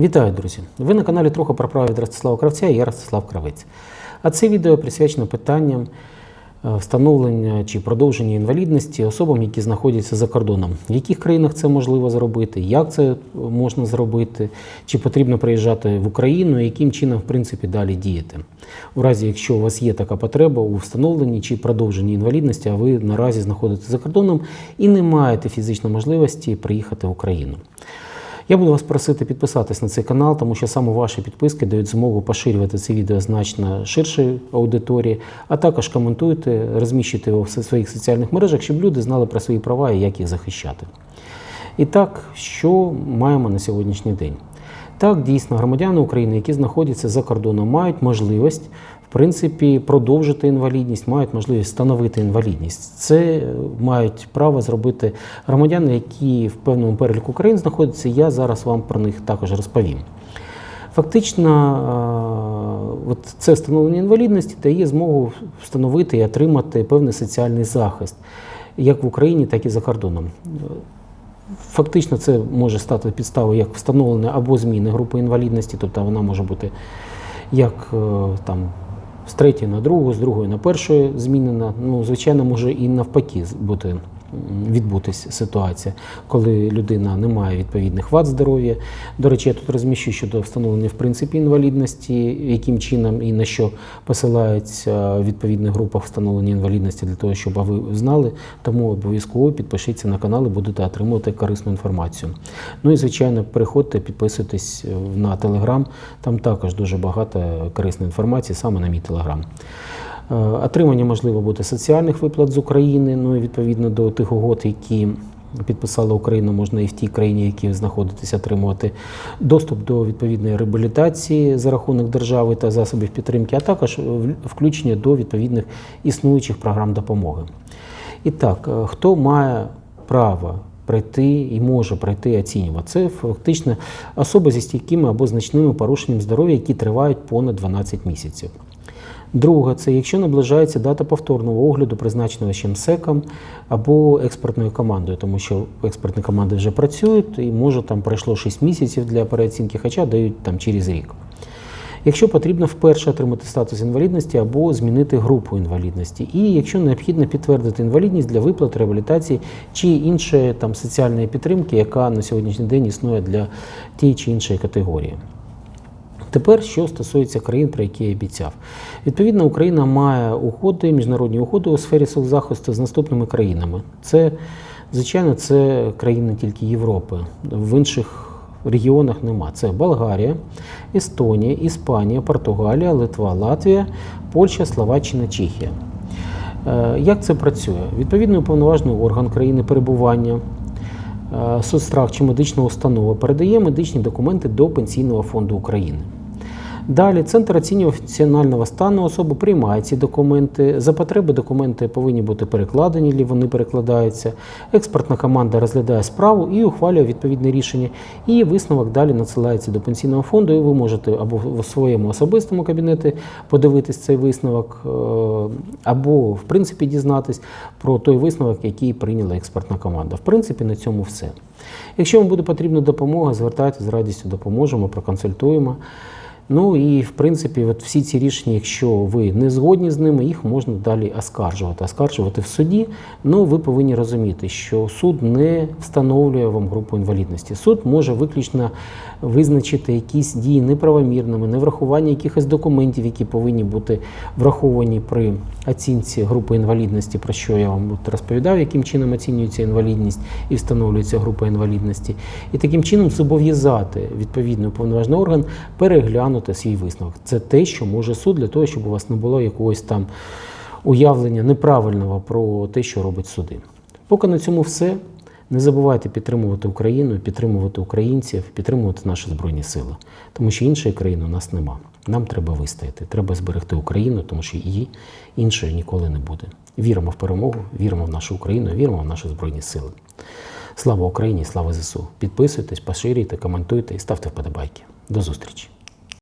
Вітаю, друзі! Ви на каналі Трохи про право від Ростислава Кравця я Ростислав Кравець. А це відео присвячено питанням е, встановлення чи продовження інвалідності особам, які знаходяться за кордоном. В яких країнах це можливо зробити, як це можна зробити, чи потрібно приїжджати в Україну, і яким чином, в принципі, далі діяти. У разі, якщо у вас є така потреба у встановленні чи продовженні інвалідності, а ви наразі знаходитесь за кордоном і не маєте фізичної можливості приїхати в Україну. Я буду вас просити підписатись на цей канал, тому що саме ваші підписки дають змогу поширювати це відео значно ширшій аудиторії, а також коментуйте, розміщуйте його в своїх соціальних мережах, щоб люди знали про свої права і як їх захищати. І так, що маємо на сьогоднішній день? Так, дійсно, громадяни України, які знаходяться за кордоном, мають можливість в принципі продовжити інвалідність, мають можливість встановити інвалідність. Це е, мають право зробити громадяни, які в певному переліку країн знаходяться. Я зараз вам про них також розповім. Фактично, е, от це встановлення інвалідності дає змогу встановити і отримати певний соціальний захист як в Україні, так і за кордоном. Фактично, це може стати підставою як встановлення або зміни групи інвалідності, тобто вона може бути як е, там з третьої на другу, з другої на першу змінена. Ну, звичайно, може і навпаки бути відбутись ситуація, коли людина не має відповідних вад здоров'я. До речі, я тут розміщу щодо встановлення в принципі інвалідності, яким чином і на що посилаються в відповідних групах встановлення інвалідності для того, щоб ви знали. Тому обов'язково підпишіться на канал і будете отримувати корисну інформацію. Ну і звичайно, переходьте, підписуйтесь на телеграм. Там також дуже багато корисної інформації саме на мій телеграм. Е, Отримання можливо буде соціальних виплат з України, ну і відповідно до тих угод, які підписала Україна, можна і в тій країні, якій ви отримувати доступ до відповідної реабілітації за рахунок держави та засобів підтримки, а також включення до відповідних існуючих програм допомоги. І так, е, хто має право прийти і може прийти оцінювати? Це фактично особи зі стійкими або значними порушенням здоров'я, які тривають понад 12 місяців. Друге, це якщо наближається дата повторного огляду, призначеного ще МСЕКом або експертною командою, тому що експертні команди вже працюють і може там пройшло 6 місяців для переоцінки, хоча дають там через рік. Якщо потрібно вперше отримати статус інвалідності або змінити групу інвалідності, і якщо необхідно підтвердити інвалідність для виплат, реабілітації чи іншої там соціальної підтримки, яка на сьогоднішній день існує для тієї чи іншої категорії. Тепер, що стосується країн, про які я обіцяв. Відповідно, Україна має угоди, міжнародні угоди у сфері соцзахисту з наступними країнами. Це, звичайно, це країни тільки Європи. В інших регіонах нема. Це Болгарія, Естонія, Іспанія, Португалія, Литва, Латвія, Польща, Словаччина, Чехія. Е, Як це працює? Відповідно, уповноважений орган країни перебування е, соцстрах чи медична установа передає медичні документи до Пенсійного фонду України. Далі центр оцінювання функціонального стану особи приймає ці документи. За потреби документи повинні бути перекладені, або вони перекладаються. Експертна команда розглядає справу і ухвалює відповідне рішення. І висновок далі надсилається до пенсійного фонду. І ви можете або в своєму особистому кабінеті подивитись цей висновок, е, або в принципі дізнатись про той висновок, який прийняла експертна команда. В принципі, на цьому все. Якщо вам буде потрібна допомога, звертайтеся з радістю допоможемо, проконсультуємо. Ну і в принципі, от всі ці рішення, якщо ви не згодні з ними, їх можна далі оскаржувати. Оскаржувати в суді. Ну ви повинні розуміти, що суд не встановлює вам групу інвалідності. Суд може виключно визначити якісь дії неправомірними, неврахування якихось документів, які повинні бути враховані при оцінці групи інвалідності, про що я вам розповідав, яким чином оцінюється інвалідність і встановлюється група інвалідності, і таким чином зобов'язати відповідний уповноважений орган переглянути свій висновок. Це те, що може суд для того, щоб у вас не було якогось там уявлення неправильного про те, що робить суди. Поки на цьому все. Не забувайте підтримувати Україну, підтримувати українців, підтримувати наші збройні сили, тому що іншої країни у нас нема. Нам треба вистояти, треба зберегти Україну, тому що її іншої ніколи не буде. Віримо в перемогу, віримо в нашу Україну, віримо в наші збройні сили. Слава Україні, слава ЗСУ! Підписуйтесь, поширюйте, коментуйте і ставте вподобайки. До зустрічі!